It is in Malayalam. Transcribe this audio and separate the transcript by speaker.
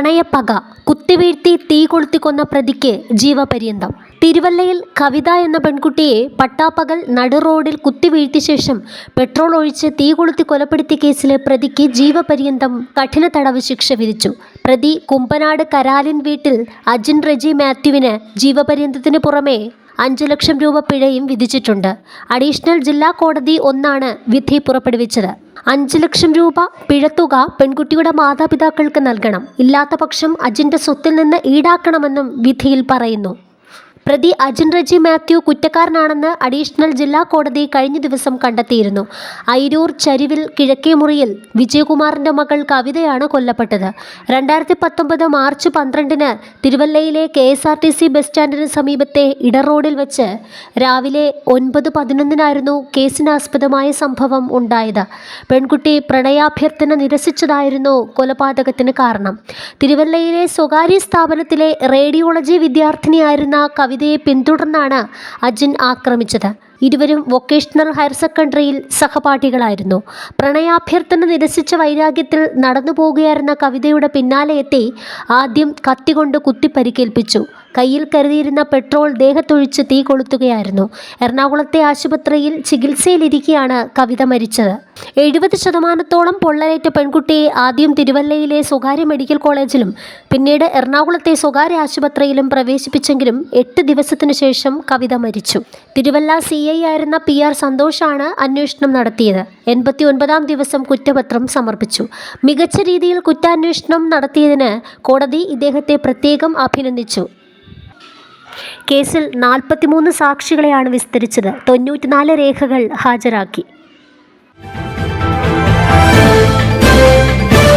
Speaker 1: പ്രണയപ്പക കുത്തിവീഴ്ത്തി തീ കൊളുത്തിക്കൊന്ന പ്രതിക്ക് ജീവപര്യന്തം. തിരുവല്ലയിൽ കവിത എന്ന പെൺകുട്ടിയെ പട്ടാപ്പകൽ നടു റോഡിൽ കുത്തിവീഴ്ത്തിയ ശേഷം പെട്രോൾ ഒഴിച്ച് തീ കൊളുത്തി കൊലപ്പെടുത്തിയ കേസിലെ പ്രതിക്ക് ജീവപര്യന്തം കഠിന തടവ് ശിക്ഷ വിധിച്ചു. പ്രതി കുമ്പനാട് കരാലിൻ വീട്ടിൽ അജിൻ റെജി മാത്യുവിന് ജീവപര്യന്തത്തിന് പുറമെ അഞ്ചു ലക്ഷം രൂപ പിഴയും വിധിച്ചിട്ടുണ്ട്. അഡീഷണൽ ജില്ലാ കോടതി ഒന്നാണ് വിധി പുറപ്പെടുവിച്ചത്. അഞ്ച് ലക്ഷം രൂപ പിഴത്തുക പെൺകുട്ടിയുടെ മാതാപിതാക്കൾക്ക് നൽകണം. ഇല്ലാത്ത പക്ഷം അജിന്റെ സ്വത്തിൽ നിന്ന് ഈടാക്കണമെന്നും വിധിയിൽ പറയുന്നു. പ്രതി അജിൻ റജി മാത്യു കുറ്റക്കാരനാണെന്ന് അഡീഷണൽ ജില്ലാ കോടതി കഴിഞ്ഞ ദിവസം കണ്ടെത്തിയിരുന്നു. ഐരൂർ ചരിവിൽ കിഴക്കേ മുറിയിൽ വിജയകുമാറിന്റെ മകൾ കവിതയാണ് കൊല്ലപ്പെട്ടത്. രണ്ടായിരത്തി പത്തൊമ്പത് മാർച്ച് പന്ത്രണ്ടിന് തിരുവല്ലയിലെ K S R T C bus സ്റ്റാൻഡിന് സമീപത്തെ ഇടറോഡിൽ വെച്ച് രാവിലെ ഒൻപത് പതിനൊന്നിനായിരുന്നു കേസിനാസ്പദമായ സംഭവം ഉണ്ടായത്. പെൺകുട്ടി പ്രണയാഭ്യർത്ഥന നിരസിച്ചതായിരുന്നു കൊലപാതകത്തിന് കാരണം. തിരുവല്ലയിലെ സ്വകാര്യ സ്ഥാപനത്തിലെ റേഡിയോളജി വിദ്യാർത്ഥിനിയായിരുന്ന കവിതയെ പിന്തുടർന്നാണ് അജിൻ ആക്രമിച്ചത്. ഇരുവരും വൊക്കേഷണൽ ഹയർ സെക്കൻഡറിയിൽ സഹപാഠികളായിരുന്നു. പ്രണയാഭ്യർത്ഥന നിരസിച്ച വൈരാഗ്യത്തിൽ നടന്നു പോകുകയായിരുന്ന കവിതയുടെ പിന്നാലെയെത്തി ആദ്യം കത്തികൊണ്ട് കുത്തി പരിക്കേൽപ്പിച്ചു. കയ്യിൽ കരുതിയിരുന്ന പെട്രോൾ ദേഹത്തൊഴിച്ച് തീ കൊളുത്തുകയായിരുന്നു. എറണാകുളത്തെ ആശുപത്രിയിൽ ചികിത്സയിലിരിക്കെയാണ് കവിത മരിച്ചത്. എഴുപത് ശതമാനത്തോളം പൊള്ളലേറ്റ പെൺകുട്ടിയെ ആദ്യം തിരുവല്ലയിലെ സ്വകാര്യ മെഡിക്കൽ കോളേജിലും പിന്നീട് എറണാകുളത്തെ സ്വകാര്യ ആശുപത്രിയിലും പ്രവേശിപ്പിച്ചെങ്കിലും എട്ട് ദിവസത്തിനു ശേഷം കവിത മരിച്ചു. തിരുവല്ല സി. ഐ ആയിരുന്ന പി ആർ സന്തോഷാണ് അന്വേഷണം നടത്തിയത്. എൺപത്തി ഒൻപതാം ദിവസം കുറ്റപത്രം സമർപ്പിച്ചു. മികച്ച രീതിയിൽ കുറ്റാന്വേഷണം നടത്തിയതിന് കോടതി ഇദ്ദേഹത്തെ പ്രത്യേകം അഭിനന്ദിച്ചു. കേസിൽ നാൽപ്പത്തിമൂന്ന് സാക്ഷികളെയാണ് വിസ്തരിച്ചത്. തൊണ്ണൂറ്റിനാല് രേഖകൾ ഹാജരാക്കി.